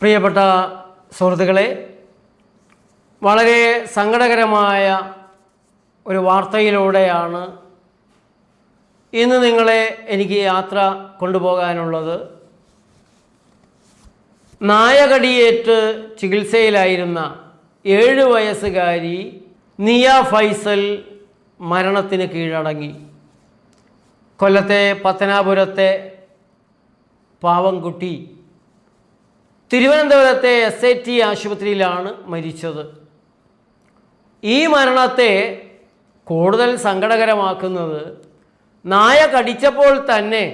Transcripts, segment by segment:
പ്രിയപ്പെട്ട സുഹൃത്തുക്കളെ വളരെ സങ്കടകരമായ ഒരു വാർത്തയിലൂടെയാണ് ഇന്ന് നിങ്ങളെ എനിക്ക് യാത്ര കൊണ്ടുപോകാനുള്ളത്. നായകടിയേറ്റ് ചികിത്സയിലായിരുന്ന ഏഴ് വയസ്സുകാരി നിയ ഫൈസൽ മരണത്തിന് കീഴടങ്ങി. കൊല്ലത്തെ പത്തനാപുരത്തെ പാവംകുട്ടി തിരുവനന്തപുരത്തെ എസ് ഐ ടി ആശുപത്രിയിലാണ് മരിച്ചത്. ഈ മരണത്തെ കൂടുതൽ സങ്കടകരമാക്കുന്നത് നായ കടിച്ചപ്പോൾ തന്നെ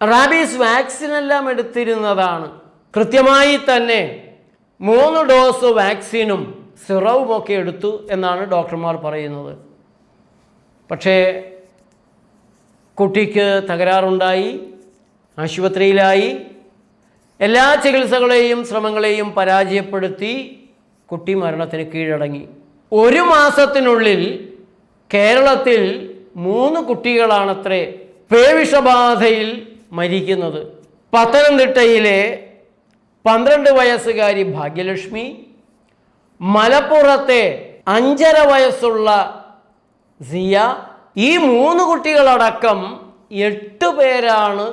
റാബീസ് വാക്സിനെല്ലാം എടുത്തിരുന്നതാണ്. കൃത്യമായി തന്നെ മൂന്ന് ഡോസ് വാക്സിനും സിറവുമൊക്കെ എടുത്തു എന്നാണ് ഡോക്ടർമാർ പറയുന്നത്. പക്ഷേ കുട്ടിക്ക് തകരാറുണ്ടായി ആശുപത്രിയിലായി എല്ലാ ചികിത്സകളെയും ശ്രമങ്ങളെയും പരാജയപ്പെടുത്തി കുട്ടി മരണത്തിന് കീഴടങ്ങി. ഒരു മാസത്തിനുള്ളിൽ കേരളത്തിൽ മൂന്ന് കുട്ടികളാണത്രേ പേവിഷബാധയിൽ മരിക്കുന്നത്. പത്തനംതിട്ടയിലെ പന്ത്രണ്ട് വയസ്സുകാരി ഭാഗ്യലക്ഷ്മി മലപ്പുറത്തെ അഞ്ചര വയസ്സുള്ള സിയ ഈ മൂന്ന് കുട്ടികളടക്കം എട്ട് പേരാണ്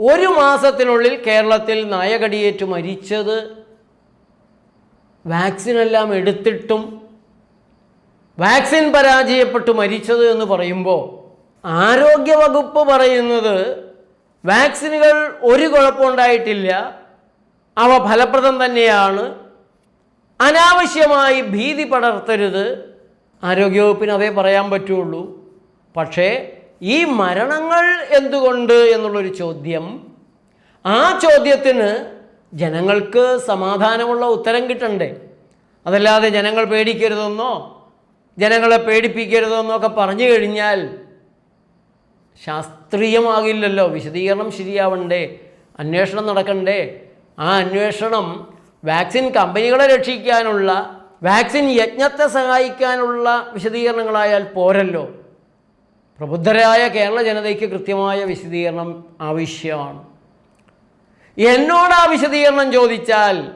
ഒരു മാസത്തിനുള്ളിൽ കേരളത്തിൽ നായകടിയേറ്റ് മരിച്ചത് വാക്സിനെല്ലാം എടുത്തിട്ടും വാക്സിൻ പരാജയപ്പെട്ട് മരിച്ചത് എന്ന് പറയുമ്പോൾ ആരോഗ്യവകുപ്പ് പറയുന്നത് വാക്സിനുകൾ ഒരു കുഴപ്പമുണ്ടായിട്ടില്ല അവ ഫലപ്രദം തന്നെയാണ് അനാവശ്യമായി ഭീതി പടർത്തരുത്. ആരോഗ്യവകുപ്പിന് അതേ പറയാൻ പറ്റുള്ളൂ. പക്ഷേ ഈ മരണങ്ങൾ എന്തുകൊണ്ട് എന്നുള്ളൊരു ചോദ്യം. ആ ചോദ്യത്തിന് ജനങ്ങൾക്ക് സമാധാനമുള്ള ഉത്തരം കിട്ടണ്ടേ. അതല്ലാതെ ജനങ്ങൾ പേടിക്കരുതെന്നോ ജനങ്ങളെ പേടിപ്പിക്കരുതെന്നോ ഒക്കെ പറഞ്ഞു കഴിഞ്ഞാൽ ശാസ്ത്രീയമാകില്ലല്ലോ. വിശദീകരണം ശരിയാവണ്ടേ അന്വേഷണം നടക്കണ്ടേ. ആ അന്വേഷണം വാക്സിൻ കമ്പനികളെ രക്ഷിക്കാനുള്ള വാക്സിൻ യജ്ഞത്തെ സഹായിക്കാനുള്ള വിശദീകരണങ്ങളായാൽ പോരല്ലോ. പ്രബുദ്ധരായ കേരള ജനതയ്ക്ക് കൃത്യമായ വിശദീകരണം ആവശ്യമാണ്. എന്നോട് ആ വിശദീകരണം ചോദിച്ചാൽ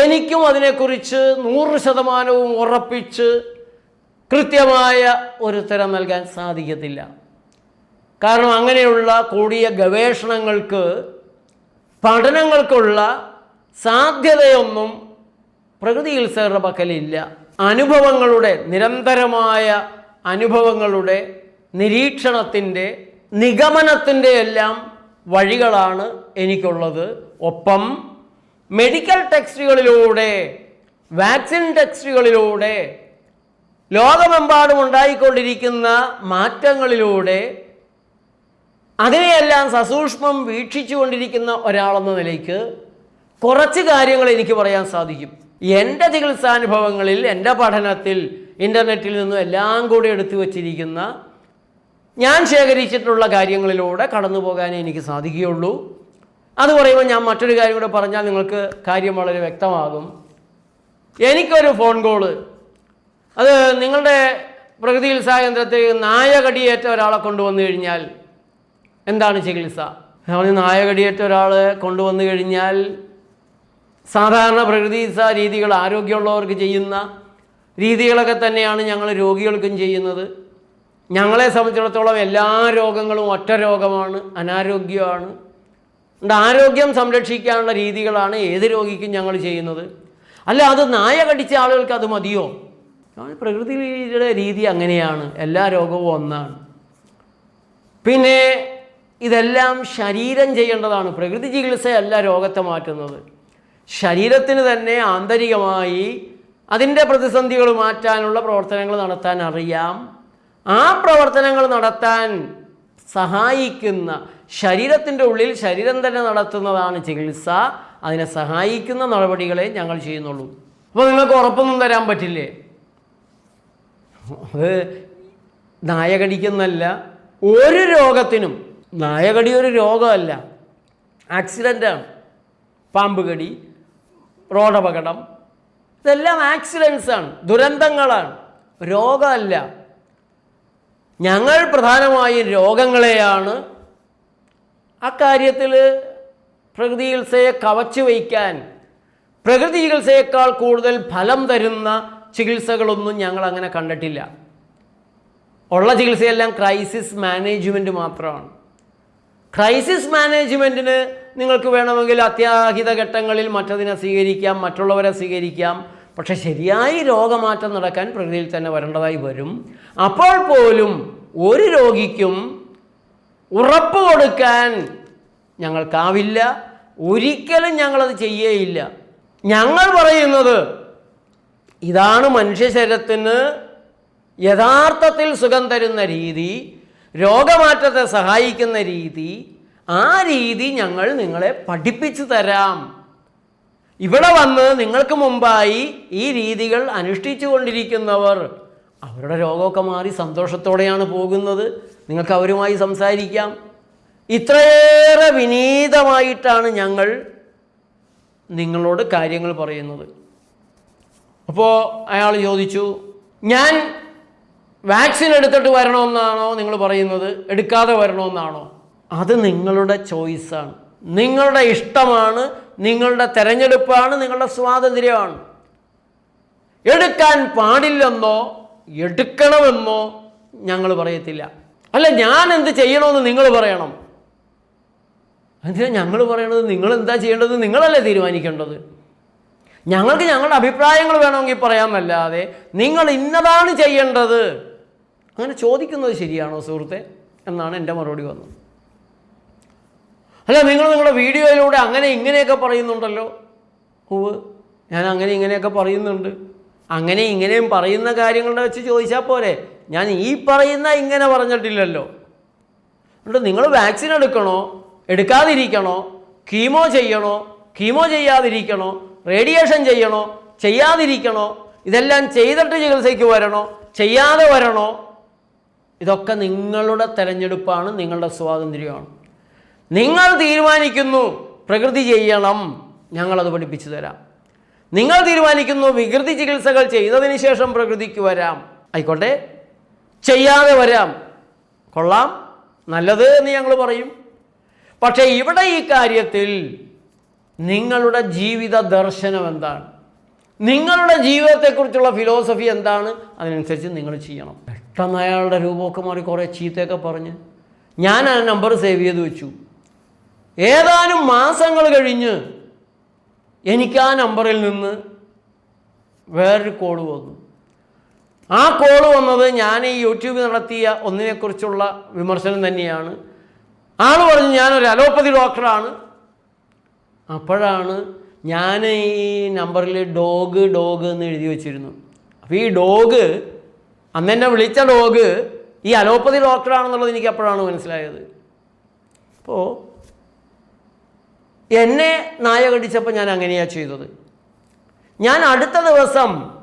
എനിക്കും അതിനെക്കുറിച്ച് നൂറ് ശതമാനവും ഉറപ്പിച്ച് കൃത്യമായ ഒരു ഉത്തരം നൽകാൻ സാധിക്കത്തില്ല. കാരണം അങ്ങനെയുള്ള കൂടിയ ഗവേഷണങ്ങൾക്ക് പഠനങ്ങൾക്കുള്ള സാധ്യതയൊന്നും പ്രകൃതി ചികിത്സകരുടെ പക്കലില്ല. അനുഭവങ്ങളുടെ നിരന്തരമായ അനുഭവങ്ങളുടെ നിരീക്ഷണത്തിന്റെ നിഗമനത്തിന്റെ എല്ലാം വഴികളാണ് എനിക്കുള്ളത്. ഒപ്പം മെഡിക്കൽ ടെക്സ്റ്റുകളിലൂടെ വാക്സിൻ ടെക്സ്റ്റുകളിലൂടെ ലോകമെമ്പാടും ഉണ്ടായിക്കൊണ്ടിരിക്കുന്ന മാറ്റങ്ങളിലൂടെ അതിനെയെല്ലാം സസൂക്ഷ്മം വീക്ഷിച്ചുകൊണ്ടിരിക്കുന്ന ഒരാളെന്ന നിലയ്ക്ക് കുറച്ച് കാര്യങ്ങൾ എനിക്ക് പറയാൻ സാധിക്കും. എന്റെ ചികിത്സാനുഭവങ്ങളിൽ എന്റെ പഠനത്തിൽ ഇന്റർനെറ്റിൽ നിന്നും എല്ലാം കൂടി എടുത്തു വച്ചിരിക്കുന്ന ഞാൻ ശേഖരിച്ചിട്ടുള്ള കാര്യങ്ങളിലൂടെ കടന്നു പോകാനേ എനിക്ക് സാധിക്കുകയുള്ളൂ. അത് പറയുമ്പോൾ ഞാൻ മറ്റൊരു കാര്യം കൂടെ പറഞ്ഞാൽ നിങ്ങൾക്ക് കാര്യം വളരെ വ്യക്തമാകും. എനിക്കൊരു ഫോൺ കോൾ അത് നിങ്ങളുടെ പ്രകൃതി ചികിത്സാ കേന്ദ്രത്തിൽ നായകടിയേറ്റ ഒരാളെ കൊണ്ടുവന്നു കഴിഞ്ഞാൽ എന്താണ് ചികിത്സ? അവന് നായകടിയേറ്റ ഒരാളെ കൊണ്ടുവന്നു കഴിഞ്ഞാൽ സാധാരണ പ്രകൃതി ചികിത്സാ രീതികൾ ആരോഗ്യമുള്ളവർക്ക് ചെയ്യുന്ന രീതികളൊക്കെ തന്നെയാണ് ഞങ്ങൾ രോഗികൾക്കും ചെയ്യുന്നത്. ഞങ്ങളെ സംബന്ധിച്ചിടത്തോളം എല്ലാ രോഗങ്ങളും ഒറ്റ രോഗമാണ് അനാരോഗ്യമാണ്. അതുകൊണ്ട് ആരോഗ്യം സംരക്ഷിക്കാനുള്ള രീതികളാണ് ഏത് രോഗിക്കും ഞങ്ങൾ ചെയ്യുന്നത്. അല്ല അത് നായ കടിച്ച ആളുകൾക്ക് അത് മതിയോ? പ്രകൃതിയുടെ രീതി അങ്ങനെയാണ്. എല്ലാ രോഗവും ഒന്നാണ്. പിന്നെ ഇതെല്ലാം ശരീരം ചെയ്യേണ്ടതാണ്. പ്രകൃതി ചികിത്സയല്ല രോഗത്തെ മാറ്റുന്നത്. ശരീരത്തിന് തന്നെ ആന്തരികമായി അതിന്റെ പ്രതിസന്ധികൾ മാറ്റാനുള്ള പ്രവർത്തനങ്ങൾ നടത്താൻ അറിയാം. ആ പ്രവർത്തനങ്ങൾ നടത്താൻ സഹായിക്കുന്ന ശരീരത്തിന്റെ ഉള്ളിൽ ശരീരം തന്നെ നടത്തുന്നതാണ് ചികിത്സ. അതിനെ സഹായിക്കുന്ന നടപടികളെ ഞങ്ങൾ ചെയ്യുന്നുള്ളൂ. അപ്പോൾ നിങ്ങൾക്ക് ഉറപ്പൊന്നും തരാൻ പറ്റില്ലേ? അത് നായകടിക്കുന്നല്ല ഒരു രോഗത്തിനും നായകടി ഒരു രോഗമല്ല ആക്സിഡന്റാണ്. പാമ്പ് കടി റോഡപകടം ഇതെല്ലാം ആക്സിഡൻസാണ് ദുരന്തങ്ങളാണ് രോഗമല്ല. ഞങ്ങൾ പ്രധാനമായും രോഗങ്ങളെയാണ് അക്കാര്യത്തിൽ പ്രകൃതി ചികിത്സയെ കവച്ചു വയ്ക്കാൻ പ്രകൃതി ചികിത്സയേക്കാൾ കൂടുതൽ ഫലം തരുന്ന ചികിത്സകളൊന്നും ഞങ്ങൾ അങ്ങനെ കണ്ടിട്ടില്ല. ഉള്ള ചികിത്സയെല്ലാം ക്രൈസിസ് മാനേജ്മെന്റ് മാത്രമാണ്. ക്രൈസിസ് മാനേജ്മെന്റിന് നിങ്ങൾക്ക് വേണമെങ്കിൽ അത്യാഹിത ഘട്ടങ്ങളിൽ മറ്റതിനെ സ്വീകരിക്കാം മറ്റുള്ളവരെ സ്വീകരിക്കാം. പക്ഷെ ശരിയായി രോഗമാറ്റം നടക്കാൻ പ്രകൃതിയിൽ തന്നെ വരേണ്ടതായി വരും. അപ്പോൾ പോലും ഒരു രോഗിക്കും ഉറപ്പ് കൊടുക്കാൻ ഞങ്ങൾക്കാവില്ല. ഒരിക്കലും ഞങ്ങളത് ചെയ്യേയില്ല. ഞങ്ങൾ പറയുന്നത് ഇതാണ് മനുഷ്യ ശരീരത്തിന് യഥാർത്ഥത്തിൽ സുഖം തരുന്ന രീതി രോഗമാറ്റത്തെ സഹായിക്കുന്ന രീതി ആ രീതി ഞങ്ങൾ നിങ്ങളെ പഠിപ്പിച്ചു തരാം. ഇവിടെ വന്ന് നിങ്ങൾക്ക് മുമ്പായി ഈ രീതികൾ അനുഷ്ഠിച്ചു കൊണ്ടിരിക്കുന്നവർ അവരുടെ രോഗമൊക്കെ മാറി സന്തോഷത്തോടെയാണ് പോകുന്നത്. നിങ്ങൾക്ക് അവരുമായി സംസാരിക്കാം. ഇത്രയേറെ വിനീതമായിട്ടാണ് ഞങ്ങൾ നിങ്ങളോട് കാര്യങ്ങൾ പറയുന്നത്. അപ്പോൾ അയാൾ ചോദിച്ചു ഞാൻ വാക്സിൻ എടുത്തിട്ട് വരണമെന്നാണോ നിങ്ങൾ പറയുന്നത്? എടുക്കാതെ വരണമെന്നാണോ? അത് നിങ്ങളുടെ ചോയ്സാണ് നിങ്ങളുടെ ഇഷ്ടമാണ് നിങ്ങളുടെ തെരഞ്ഞെടുപ്പാണ് നിങ്ങളുടെ സ്വാതന്ത്ര്യമാണ്. എടുക്കാൻ പാടില്ലെന്നോ എടുക്കണമെന്നോ ഞങ്ങൾ പറയത്തില്ല. അല്ല ഞാൻ എന്ത് ചെയ്യണമെന്ന് നിങ്ങൾ പറയണം. അതിനാ ഞങ്ങൾ പറയണത് നിങ്ങൾ എന്താ ചെയ്യേണ്ടത് നിങ്ങളല്ലേ തീരുമാനിക്കേണ്ടത്. ഞങ്ങൾക്ക് ഞങ്ങളുടെ അഭിപ്രായങ്ങൾ വേണമെങ്കിൽ പറയാമെന്നല്ലാതെ നിങ്ങൾ ഇന്നതാണ് ചെയ്യേണ്ടത്. അങ്ങനെ ചോദിക്കുന്നത് ശരിയാണോ സുഹൃത്തെ? എന്നാണ് എന്റെ മറുപടി വന്നത്. അല്ല നിങ്ങൾ നിങ്ങളുടെ വീഡിയോയിലൂടെ അങ്ങനെ ഇങ്ങനെയൊക്കെ പറയുന്നുണ്ടല്ലോ? ഹൂവ് ഞാൻ അങ്ങനെ ഇങ്ങനെയൊക്കെ പറയുന്നുണ്ട്. അങ്ങനെ ഇങ്ങനെയും പറയുന്ന കാര്യങ്ങളുടെ വെച്ച് ചോദിച്ചാൽ പോരെ. ഞാൻ ഈ പറയുന്ന ഇങ്ങനെ പറഞ്ഞിട്ടില്ലല്ലോ. എന്നിട്ട് നിങ്ങൾ വാക്സിൻ എടുക്കണോ? എടുക്കാതിരിക്കണോ? കീമോ ചെയ്യണോ? കീമോ ചെയ്യാതിരിക്കണോ? റേഡിയേഷൻ ചെയ്യണോ? ചെയ്യാതിരിക്കണോ? ഇതെല്ലാം ചെയ്തിട്ട് ചികിത്സയ്ക്ക് വരണോ? ചെയ്യാതെ വരണോ? ഇതൊക്കെ നിങ്ങളുടെ തിരഞ്ഞെടുപ്പാണ് നിങ്ങളുടെ സ്വാതന്ത്ര്യമാണ്. നിങ്ങൾ തീരുമാനിക്കുന്നു പ്രകൃതി ചെയ്യണം ഞങ്ങളത് പഠിപ്പിച്ചു തരാം. നിങ്ങൾ തീരുമാനിക്കുന്നു വികൃതി ചികിത്സകൾ ചെയ്തതിന് ശേഷം പ്രകൃതിക്ക് വരാം. ആയിക്കോട്ടെ? ചെയ്യാതെ വരാം. കൊള്ളാം. നല്ലത് എന്ന് ഞങ്ങൾ പറയും. പക്ഷേ ഇവിടെ ഈ കാര്യത്തിൽ നിങ്ങളുടെ ജീവിത ദർശനം എന്താണ്? നിങ്ങളുടെ ജീവിതത്തെക്കുറിച്ചുള്ള ഫിലോസഫി എന്താണ്? അതിനനുസരിച്ച് നിങ്ങൾ ചെയ്യണം. പെട്ടെന്ന് അയാളുടെ രൂപമൊക്കെ മാറി കുറേ ചീത്തയൊക്കെ പറഞ്ഞ് ഞാൻ ആ നമ്പർ സേവ് ചെയ്ത് വെച്ചു. ഏതാനും മാസങ്ങൾ കഴിഞ്ഞ് എനിക്ക് ആ നമ്പറിൽ നിന്ന് വേറൊരു കോൾ വന്നു. ആ കോൾ വന്നത് ഞാൻ ഈ യൂട്യൂബിൽ നടത്തിയ ഒന്നിനെക്കുറിച്ചുള്ള വിമർശനം തന്നെയാണ്. ആൾ പറഞ്ഞു ഞാനൊരു അലോപ്പതി ഡോക്ടറാണ്. അപ്പോഴാണ് ഞാൻ ഈ നമ്പറിൽ ഡോഗ് ഡോഗ് എന്ന് എഴുതി വെച്ചിരുന്നു. അപ്പോൾ ഈ ഡോഗ് അന്ന് എന്നെ വിളിച്ച ഡോഗ് ഈ അലോപ്പതി ഡോക്ടറാണെന്നുള്ളത് എനിക്ക് അപ്പോഴാണ് മനസ്സിലായത്. അപ്പോൾ എന്നെ നായ കടിച്ചപ്പോൾ ഞാൻ അങ്ങനെയാണ് ചെയ്തത്. ഞാൻ അടുത്ത ദിവസം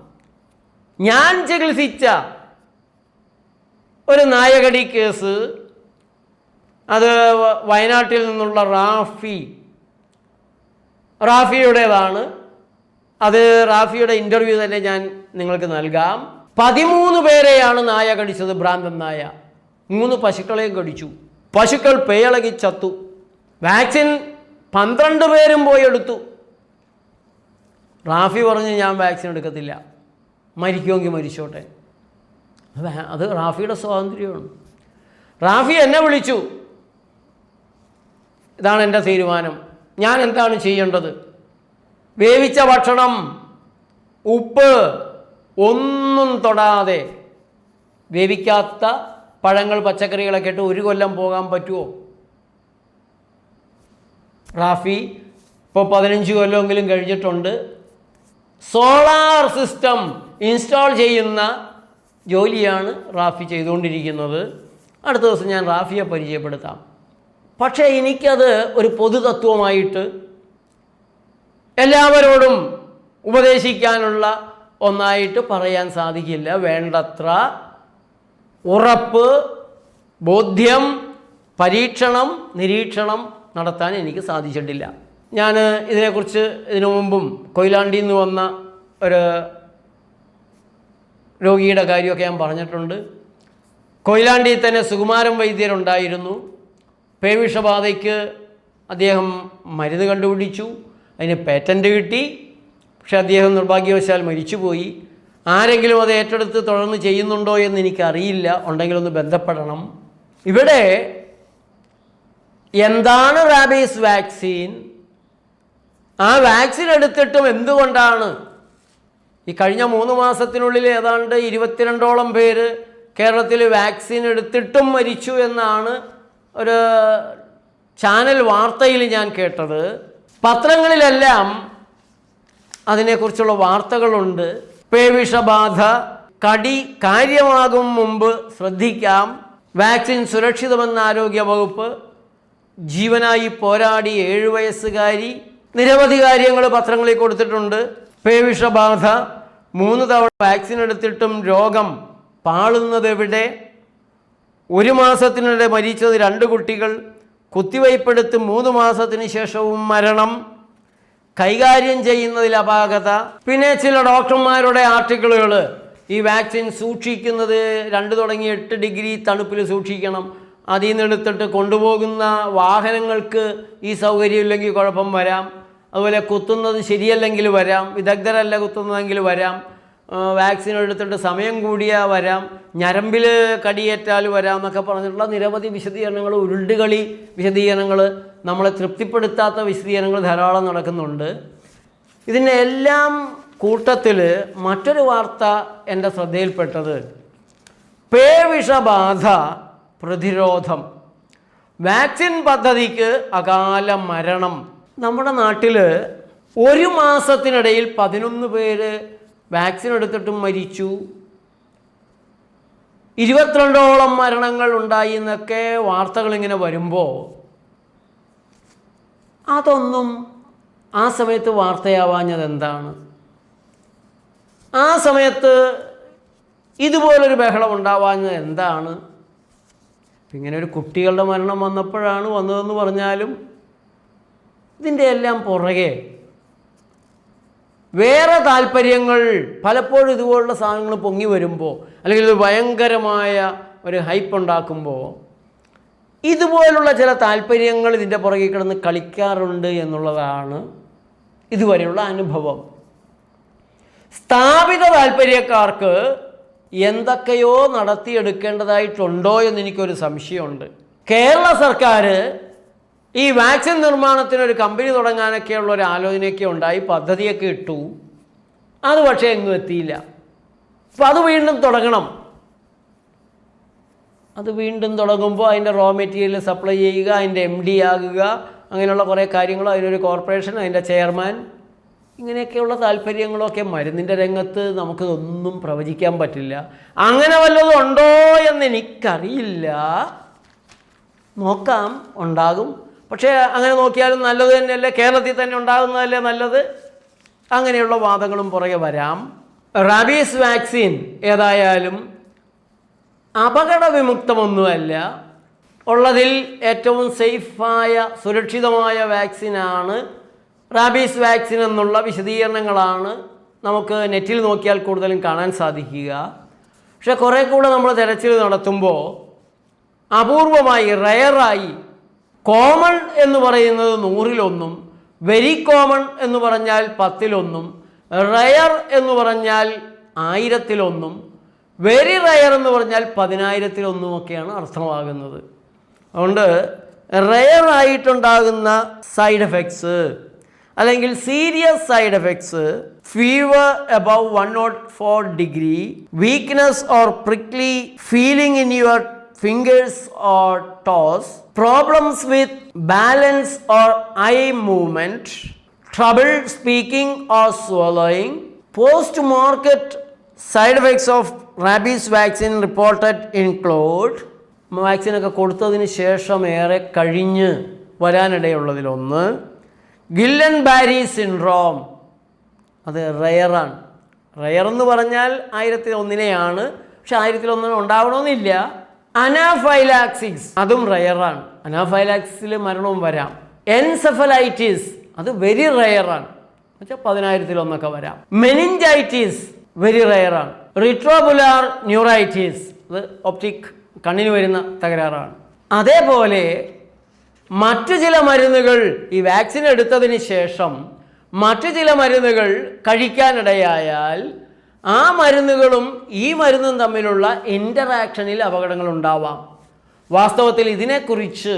ഞാൻ ചികിത്സിച്ച ഒരു നായകടി കേസ് അത് വയനാട്ടിൽ നിന്നുള്ള റാഫി റാഫിയുടേതാണ്. അത് റാഫിയുടെ ഇന്റർവ്യൂ തന്നെ ഞാൻ നിങ്ങൾക്ക് നൽകാം. പതിമൂന്ന് പേരെയാണ് നായ കടിച്ചത് ഭ്രാന്തൻ നായ. മൂന്ന് പശുക്കളെയും കടിച്ചു. പശുക്കൾ പേയളകി ചത്തു. വാക്സിൻ പന്ത്രണ്ട് പേരും പോയി എടുത്തു. റാഫി പറഞ്ഞു ഞാൻ വാക്സിൻ എടുക്കത്തില്ല. മരിക്കുമെങ്കിൽ മരിച്ചോട്ടെ. അത് റാഫിയുടെ സ്വാതന്ത്ര്യമാണ്. റാഫി എന്നെ വിളിച്ചു. ഇതാണ് എന്റെ തീരുമാനം. ഞാൻ എന്താണ് ചെയ്യേണ്ടത്? വേവിച്ച ഭക്ഷണം ഉപ്പ് ഒന്നും തൊടാതെ വേവിക്കാത്ത പഴങ്ങൾ പച്ചക്കറികളൊക്കെ ഇട്ട് ഒരു കൊല്ലം പോകാൻ പറ്റുമോ റാഫി ഇപ്പോൾ പതിനഞ്ച് കൊല്ലമെങ്കിലും കഴിഞ്ഞിട്ടുണ്ട്. സോളാർ സിസ്റ്റം ഇൻസ്റ്റാൾ ചെയ്യുന്ന ജോലിയാണ് റാഫി ചെയ്തുകൊണ്ടിരിക്കുന്നത്. അടുത്ത ദിവസം ഞാൻ റാഫിയെ പരിചയപ്പെടുത്താം. പക്ഷേ എനിക്കത് ഒരു പൊതുതത്വമായിട്ട് എല്ലാവരോടും ഉപദേശിക്കാനുള്ള ഒന്നായിട്ട് പറയാൻ സാധിക്കില്ല. വേണ്ടത്ര ഉറപ്പ് ബോധ്യം പരീക്ഷണം നിരീക്ഷണം നടത്താൻ എനിക്ക് സാധിച്ചിട്ടില്ല. ഞാൻ ഇതിനെക്കുറിച്ച് ഇതിനു മുമ്പും കൊയിലാണ്ടിയിൽ നിന്ന് വന്ന ഒരു രോഗിയുടെ കാര്യമൊക്കെ ഞാൻ പറഞ്ഞിട്ടുണ്ട്. കൊയിലാണ്ടിയിൽ തന്നെ സുകുമാരൻ വൈദ്യരുണ്ടായിരുന്നു. പേവിഷബാധയ്ക്ക് അദ്ദേഹം മരുന്ന് കണ്ടുപിടിച്ചു. അതിന് പേറ്റന്റ് കിട്ടി. പക്ഷെ അദ്ദേഹം നിർഭാഗ്യവശാൽ മരിച്ചുപോയി. ആരെങ്കിലും അത് ഏറ്റെടുത്ത് തുടർന്ന് ചെയ്യുന്നുണ്ടോ എന്ന് എനിക്കറിയില്ല. ഉണ്ടെങ്കിലൊന്ന് ബന്ധപ്പെടണം. ഇവിടെ എന്താണ് റാബീസ് വാക്സിൻ? ആ വാക്സിൻ എടുത്തിട്ടും എന്തുകൊണ്ടാണ്? ഈ കഴിഞ്ഞ മൂന്ന് മാസത്തിനുള്ളിൽ ഏതാണ്ട് ഇരുപത്തിരണ്ടോളം പേര് കേരളത്തിൽ വാക്സിൻ എടുത്തിട്ടും മരിച്ചു എന്നാണ് ഒരു ചാനൽ വാർത്തയിൽ ഞാൻ കേട്ടത്. പത്രങ്ങളിലെല്ലാം അതിനെക്കുറിച്ചുള്ള വാർത്തകളുണ്ട്. പേവിഷബാധ കടി കാര്യമാകും മുമ്പ് ശ്രദ്ധിക്കാം. വാക്സിൻ സുരക്ഷിതമെന്ന് ആരോഗ്യ വകുപ്പ് ജീവനായി പോരാടി ഏഴു വയസ്സുകാരി നിരവധി കാര്യങ്ങൾ പത്രങ്ങളിൽ കൊടുത്തിട്ടുണ്ട്. പേവിഷബാധ മൂന്ന് തവണ വാക്സിൻ എടുത്തിട്ടും രോഗം പാളുന്നത് എവിടെ ഒരു മാസത്തിനിടെ മരിച്ചത് രണ്ട് കുട്ടികൾ കുത്തിവയ്പ്പെടുത്ത് മൂന്ന് മാസത്തിന് ശേഷവും മരണം. കൈകാര്യം ചെയ്യുന്നതിൽ അപാകത. പിന്നെ ചില ഡോക്ടർമാരുടെ ആർട്ടിക്കിളുകൾ ഈ വാക്സിൻ സൂക്ഷിക്കുന്നത് രണ്ട് തുടങ്ങി എട്ട് ഡിഗ്രി തണുപ്പിൽ സൂക്ഷിക്കണം. അതിൽ നിന്നെടുത്തിട്ട് കൊണ്ടുപോകുന്ന വാഹനങ്ങൾക്ക് ഈ സൗകര്യമില്ലെങ്കിൽ കുഴപ്പം വരാം. അതുപോലെ കുത്തുന്നത് ശരിയല്ലെങ്കിൽ വരാം. വിദഗ്ധരല്ല കുത്തുന്നതെങ്കിൽ വരാം. വാക്സിൻ എടുത്തിട്ട് സമയം കൂടിയാൽ വരാം. ഞരമ്പിൽ കടിയേറ്റാൽ വരാം എന്നൊക്കെ പറഞ്ഞിട്ടുള്ള നിരവധി വിശദീകരണങ്ങൾ ഉരുണ്ടുകളി വിശദീകരണങ്ങൾ നമ്മളെ തൃപ്തിപ്പെടുത്താത്ത വിശദീകരണങ്ങൾ ധാരാളം നടക്കുന്നുണ്ട്. ഇതിന്റെ എല്ലാം കൂട്ടത്തിൽ മറ്റൊരു വാർത്ത എന്റെ ശ്രദ്ധയിൽപ്പെട്ടത്. പേവിഷബാധ പ്രതിരോധം. വാക്സിൻ പദ്ധതിക്ക് അകാല മരണം. നമ്മുടെ നാട്ടിൽ ഒരു മാസത്തിനിടയിൽ പതിനൊന്ന് പേര് വാക്സിൻ എടുത്തിട്ടും മരിച്ചു. ഇരുപത്തിരണ്ടോളം മരണങ്ങൾ ഉണ്ടായി എന്നൊക്കെ വാർത്തകൾ ഇങ്ങനെ വരുമ്പോൾ അതൊന്നും ആ സമയത്ത് വാർത്തയാവാഞ്ഞത് എന്താണ് ആ സമയത്ത് ഇതുപോലൊരു ബഹളം ഉണ്ടാവാഞ്ഞത് എന്താണ് ഇങ്ങനെ ഒരു കുട്ടികളുടെ മരണം വന്നപ്പോഴാണ് വന്നതെന്ന് പറഞ്ഞാലും ഇതിന്റെ എല്ലാം പുറകെ വേറെ താല്പര്യങ്ങൾ പലപ്പോഴും ഇതുപോലുള്ള സാധനങ്ങൾ പൊങ്ങി വരുമ്പോൾ അല്ലെങ്കിൽ ഒരു ഭയങ്കരമായ ഒരു ഹൈപ്പ് ഉണ്ടാക്കുമ്പോൾ ഇതുപോലുള്ള ചില താല്പര്യങ്ങൾ ഇതിന്റെ പുറകെ കിടന്ന് കളിക്കാറുണ്ട് എന്നുള്ളതാണ് ഇതുവരെയുള്ള അനുഭവം. സ്ഥാപിത താല്പര്യക്കാർക്ക് എന്തൊക്കെയോ നടത്തിയെടുക്കേണ്ടതായിട്ടുണ്ടോ എന്ന് എനിക്കൊരു സംശയമുണ്ട്. കേരള സർക്കാർ ഈ വാക്സിൻ നിർമ്മാണത്തിന് ഒരു കമ്പനി തുടങ്ങാനൊക്കെയുള്ള ഒരു ആലോചനയൊക്കെ ഉണ്ടായി പദ്ധതിയൊക്കെ ഇട്ടു. അത് പക്ഷേ എങ്ങും എത്തിയില്ല. അപ്പം അത് വീണ്ടും തുടങ്ങണം. അത് വീണ്ടും തുടങ്ങുമ്പോൾ അതിന്റെ റോ മെറ്റീരിയൽ സപ്ലൈ ചെയ്യുക അതിന്റെ എം ഡി ആകുക അങ്ങനെയുള്ള കുറേ കാര്യങ്ങളും അതിനൊരു കോർപ്പറേഷൻ അതിന്റെ ചെയർമാൻ ഇങ്ങനെയൊക്കെയുള്ള താല്പര്യങ്ങളൊക്കെ മരുന്നിന്റെ രംഗത്ത് നമുക്കതൊന്നും പ്രവചിക്കാൻ പറ്റില്ല. അങ്ങനെ വല്ലതും ഉണ്ടോ എന്ന് എനിക്കറിയില്ല. നോക്കാം ഉണ്ടാകും. പക്ഷേ അങ്ങനെ നോക്കിയാലും നല്ലത് തന്നെയല്ലേ? കേരളത്തിൽ തന്നെ ഉണ്ടാകുന്നതല്ലേ നല്ലത്? അങ്ങനെയുള്ള വാദങ്ങളും പുറകെ വരാം. റാബീസ് വാക്സിൻ ഏതായാലും അപകട വിമുക്തമൊന്നുമല്ല ഉള്ളതിൽ ഏറ്റവും സേഫായ സുരക്ഷിതമായ വാക്സിനാണ് റാബീസ് വാക്സിൻ എന്നുള്ള വിശദീകരണങ്ങളാണ് നമുക്ക് നെറ്റിൽ നോക്കിയാൽ കൂടുതലും കാണാൻ സാധിക്കുക. പക്ഷെ കുറേ കൂടെ നമ്മൾ തിരച്ചിൽ നടത്തുമ്പോൾ അപൂർവമായി റയറായി കോമൺ എന്ന് പറയുന്നത് നൂറിലൊന്നും വെരി കോമൺ എന്ന് പറഞ്ഞാൽ പത്തിലൊന്നും റയർ എന്ന് പറഞ്ഞാൽ ആയിരത്തിലൊന്നും വെരി റയർ എന്ന് പറഞ്ഞാൽ പതിനായിരത്തിലൊന്നും ഒക്കെയാണ് അർത്ഥമാകുന്നത്. അതുകൊണ്ട് റയർ ആയിട്ടുണ്ടാകുന്ന സൈഡ് എഫക്ട്സ് അല്ലെങ്കിൽ serious side effects fever above one nought four degree weakness or prickly feeling in your fingers or toes problems with balance or eye movement trouble speaking or swallowing post market side effects of rabies vaccine reported include വാക്സിനൊക്കെ കൊടുത്തതിന് ശേഷം ഏറെ കഴിഞ്ഞ് വരാനിടയുള്ളതിലൊന്ന്. Guillain ബാരി syndrome. അത് റയറാണ്. Rare എന്ന് പറഞ്ഞാൽ ആയിരത്തി ഒന്നിനെയാണ് പക്ഷെ ആയിരത്തിൽ ഒന്നിന് ഉണ്ടാവണമെന്നില്ല. അനാഫൈലാക്സിക്സ് അതും റയറാണ്. അനാഫൈലാക്സിൽ മരണവും വരാം. എൻസെഫലൈറ്റിസ്. അത് വെരി റയറാണ്. എന്നുവെച്ചാൽ പതിനായിരത്തിൽ ഒന്നൊക്കെ വരാം. Meningitis very റയറാണ്. Retrobulbar neuritis. അത് ഓപ്റ്റിക് കണ്ണിന് വരുന്ന തകരാറാണ്. അതേപോലെ മറ്റു ചില മരുന്നുകൾ ഈ വാക്സിൻ എടുത്തതിന് ശേഷം മറ്റു ചില മരുന്നുകൾ കഴിക്കാനിടയായാൽ ആ മരുന്നുകളും ഈ മരുന്നും തമ്മിലുള്ള ഇന്ററാക്ഷനിൽ അപകടങ്ങൾ ഉണ്ടാവാം. വാസ്തവത്തിൽ ഇതിനെക്കുറിച്ച്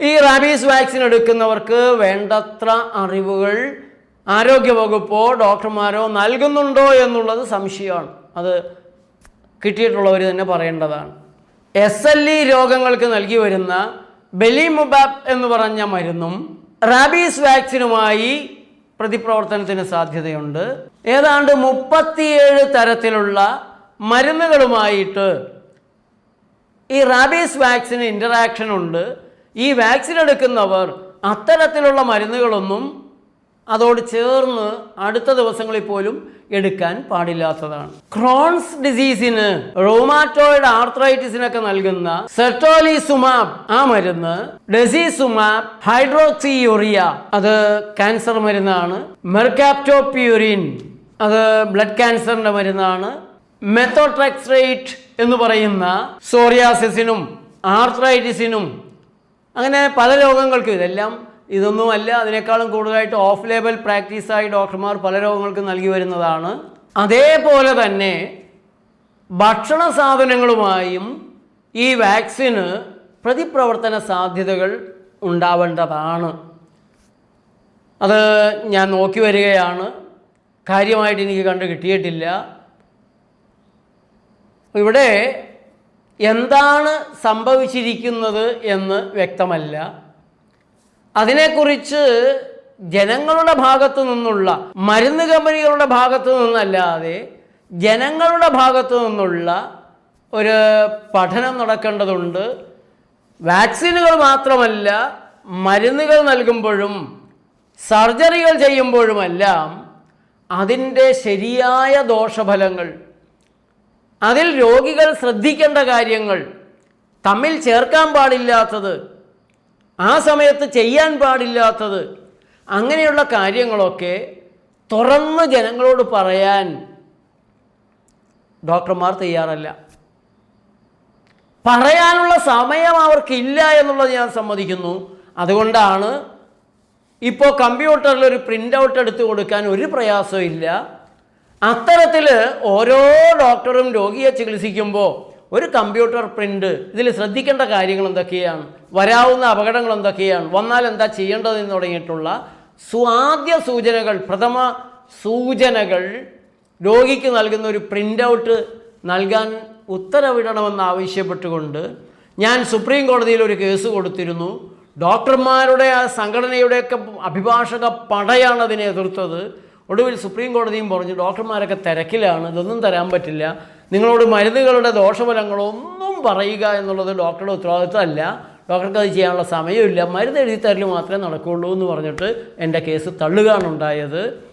ഈ റാബീസ് വാക്സിൻ എടുക്കുന്നവർക്ക് വേണ്ടത്ര അറിവുകൾ ആരോഗ്യവകുപ്പോ ഡോക്ടർമാരോ നൽകുന്നുണ്ടോ എന്നുള്ളത് സംശയമാണ്. അത് കിട്ടിയിട്ടുള്ളവർ തന്നെ പറയേണ്ടതാണ്. എസ് എൽ ഇ രോഗങ്ങൾക്ക് നൽകി വരുന്ന ബെലിമുബാബ് എന്ന് പറഞ്ഞ മരുന്നും റാബീസ് വാക്സിനുമായി പ്രതിപ്രവർത്തനത്തിന് സാധ്യതയുണ്ട്. ഏതാണ്ട് മുപ്പത്തിയേഴ് തരത്തിലുള്ള മരുന്നുകളുമായിട്ട് ഈ റാബീസ് വാക്സിന് ഇന്ററാക്ഷൻ ഉണ്ട്. ഈ വാക്സിൻ എടുക്കുന്നവർ അത്തരത്തിലുള്ള മരുന്നുകളൊന്നും അതോട് ചേർന്ന് അടുത്ത ദിവസങ്ങളിൽ പോലും എടുക്കാൻ പാടില്ലാത്തതാണ്. ക്രോൺസ് ഡിസീസിന് റോമാറ്റോയിഡ് ആർത്രൈറ്റിസിനൊക്കെ നൽകുന്ന സെർട്ടോലിസുമാബ് ആ മരുന്ന് ഡെസിസുമാബ് ഹൈഡ്രോക്സി യൂറിയ അത് ക്യാൻസർ മരുന്നാണ്. മെർക്കാപ്റ്റോപ്യൂരിൻ അത് ബ്ലഡ് ക്യാൻസറിന്റെ മരുന്നാണ്. മെത്തോട്രെക്സ്ട്രേറ്റ് എന്ന് പറയുന്ന സോറിയാസിസിനും ആർത്രൈറ്റിസിനും അങ്ങനെ പല രോഗങ്ങൾക്കും ഇതെല്ലാം ഇതൊന്നുമല്ല അതിനേക്കാളും കൂടുതലായിട്ട് ഓഫ് ലേബൽ പ്രാക്ടീസായി ഡോക്ടർമാർ പല രോഗങ്ങൾക്കും നൽകി വരുന്നതാണ്. അതേപോലെ തന്നെ ഭക്ഷണ സാധനങ്ങളുമായും ഈ വാക്സിന് പ്രതിപ്രവർത്തന സാധ്യതകൾ ഉണ്ടാവേണ്ടതാണ്. അത് ഞാൻ നോക്കി വരികയാണ്. കാര്യമായിട്ട് എനിക്ക് കണ്ടു കിട്ടിയിട്ടില്ല. ഇവിടെ എന്താണ് സംഭവിച്ചിരിക്കുന്നത് എന്ന് വ്യക്തമല്ല. അതിനെക്കുറിച്ച് ജനങ്ങളുടെ ഭാഗത്തു നിന്നുള്ള മരുന്ന് കമ്പനികളുടെ ഭാഗത്തു നിന്നല്ലാതെ ജനങ്ങളുടെ ഭാഗത്തു നിന്നുള്ള ഒരു പഠനം നടക്കേണ്ടതുണ്ട്. വാക്സിനുകൾ മാത്രമല്ല മരുന്നുകൾ നൽകുമ്പോഴും സർജറികൾ ചെയ്യുമ്പോഴുമെല്ലാം അതിന്റെ ശരിയായ ദോഷഫലങ്ങൾ അതിൽ രോഗികൾ ശ്രദ്ധിക്കേണ്ട കാര്യങ്ങൾ തമ്മിൽ ചേർക്കാൻ പാടില്ലാത്തത് ആ സമയത്ത് ചെയ്യാൻ പാടില്ലാത്തത്. അങ്ങനെയുള്ള കാര്യങ്ങളൊക്കെ തുറന്ന് ജനങ്ങളോട് പറയാൻ ഡോക്ടർമാർ തയ്യാറല്ല. പറയാനുള്ള സമയം അവർക്കില്ല എന്നുള്ളത് ഞാൻ സമ്മതിക്കുന്നു. അതുകൊണ്ടാണ് ഇപ്പോൾ കമ്പ്യൂട്ടറിൽ ഒരു പ്രിന്റ് ഔട്ട് എടുത്തു കൊടുക്കാൻ ഒരു പ്രയാസവും ഇല്ല. അത്തരത്തിൽ ഓരോ ഡോക്ടറും രോഗിയെ ചികിത്സിക്കുമ്പോൾ ഒരു കമ്പ്യൂട്ടർ പ്രിന്റ് ഇതിൽ ശ്രദ്ധിക്കേണ്ട കാര്യങ്ങൾ എന്തൊക്കെയാണ്? വരാവുന്ന അപകടങ്ങൾ എന്തൊക്കെയാണ്? വന്നാൽ എന്താ ചെയ്യേണ്ടതെന്ന് തുടങ്ങിയിട്ടുള്ള സ്വാദ്യ സൂചനകൾ പ്രഥമ സൂചനകൾ രോഗിക്ക് നൽകുന്ന ഒരു പ്രിന്റ് ഔട്ട് നൽകാൻ ഉത്തരവിടണമെന്ന് ആവശ്യപ്പെട്ടുകൊണ്ട് ഞാൻ സുപ്രീം കോടതിയിൽ ഒരു കേസ് കൊടുത്തിരുന്നു. ഡോക്ടർമാരുടെ ആ സംഘടനയുടെയൊക്കെ അഭിഭാഷക പടയാണ് അതിനെ എതിർത്തത്. ഒടുവിൽ സുപ്രീം കോടതിയും പറഞ്ഞു ഡോക്ടർമാരൊക്കെ തിരക്കിലാണ് ഇതൊന്നും തരാൻ പറ്റില്ല. നിങ്ങളോട് മരുന്നുകളുടെ ദോഷഫലങ്ങളൊന്നും പറയുക എന്നുള്ളത് ഡോക്ടറുടെ ഉത്തരവാദിത്തമല്ല. ഡോക്ടർക്ക് അത് ചെയ്യാനുള്ള സമയമില്ല. മരുന്ന് എഴുതി തരൽ മാത്രമേ നടക്കുകയുള്ളൂ എന്ന് പറഞ്ഞിട്ട് എന്റെ കേസ് തള്ളുകയാണ് ഉണ്ടായത്.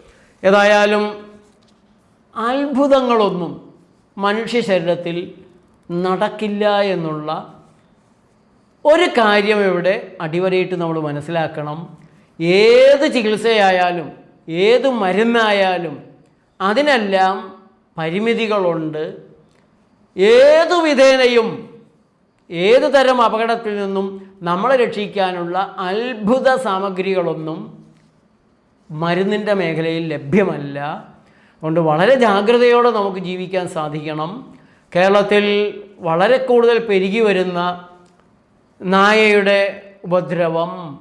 ഏതായാലും അത്ഭുതങ്ങളൊന്നും മനുഷ്യ ശരീരത്തിൽ നടക്കില്ല എന്നുള്ള ഒരു കാര്യം ഇവിടെ അടിവരയിട്ട് നമ്മൾ മനസ്സിലാക്കണം. ഏത് ചികിത്സയായാലും ഏത് മരുന്നായാലും അതിനെല്ലാം പരിമിതികളുണ്ട്. ഏതു വിധേനയും ഏതു തരം അപകടത്തിൽ നിന്നും നമ്മളെ രക്ഷിക്കാനുള്ള അത്ഭുത സാമഗ്രികളൊന്നും മരുന്നിന്റെ മേഖലയിൽ ലഭ്യമല്ല. അതുകൊണ്ട് വളരെ ജാഗ്രതയോടെ നമുക്ക് ജീവിക്കാൻ സാധിക്കണം. കേരളത്തിൽ വളരെ കൂടുതൽ പെരുകി വരുന്ന നായയുടെ ഉപദ്രവം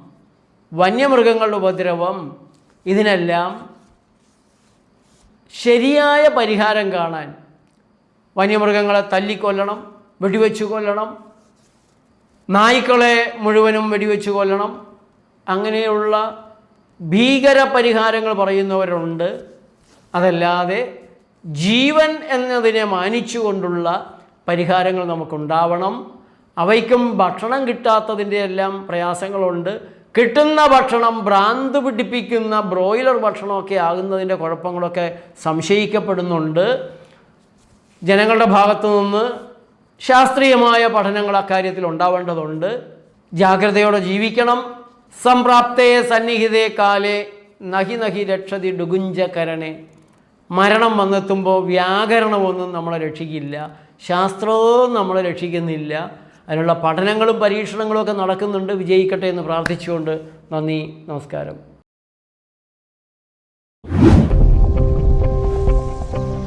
വന്യമൃഗങ്ങളുടെ ഉപദ്രവം ഇതിനെല്ലാം ശരിയായ പരിഹാരം കാണാൻ വന്യമൃഗങ്ങളെ തല്ലിക്കൊല്ലണം വെടിവെച്ച് കൊല്ലണം നായ്ക്കളെ മുഴുവനും വെടിവെച്ച് കൊല്ലണം. അങ്ങനെയുള്ള ഭീകര പരിഹാരങ്ങൾ പറയുന്നവരുണ്ട്. അതല്ലാതെ ജീവൻ എന്നതിനെ മാനിച്ചുകൊണ്ടുള്ള പരിഹാരങ്ങൾ നമുക്കുണ്ടാവണം. അവയ്ക്കും ഭക്ഷണം കിട്ടാത്തതിന്റെ എല്ലാം പ്രയാസങ്ങളുണ്ട്. കിട്ടുന്ന ഭക്ഷണം ഭ്രാന്ത് പിടിപ്പിക്കുന്ന ബ്രോയിലർ ഭക്ഷണമൊക്കെ ആകുന്നതിന്റെ കുഴപ്പങ്ങളൊക്കെ സംശയിക്കപ്പെടുന്നുണ്ട്. ജനങ്ങളുടെ ഭാഗത്തു നിന്ന് ശാസ്ത്രീയമായ പഠനങ്ങൾ അക്കാര്യത്തിൽ ഉണ്ടാവേണ്ടതുണ്ട്. ജാഗ്രതയോടെ ജീവിക്കണം. സംപ്രാപ്തയെ സന്നിഹിതേ കാലേ നഹി നഹി രക്ഷതി ഡുഗുഞ്ചകരണെ. മരണം വന്നെത്തുമ്പോൾ വ്യാകരണമൊന്നും നമ്മളെ രക്ഷിക്കില്ല. ശാസ്ത്രവും നമ്മളെ രക്ഷിക്കുന്നില്ല. അതിനുള്ള പഠനങ്ങളും പരീക്ഷണങ്ങളും ഒക്കെ നടക്കുന്നുണ്ട്. വിജയിക്കട്ടെ എന്ന് പ്രാർത്ഥിച്ചുകൊണ്ട് നന്ദി നമസ്കാരം.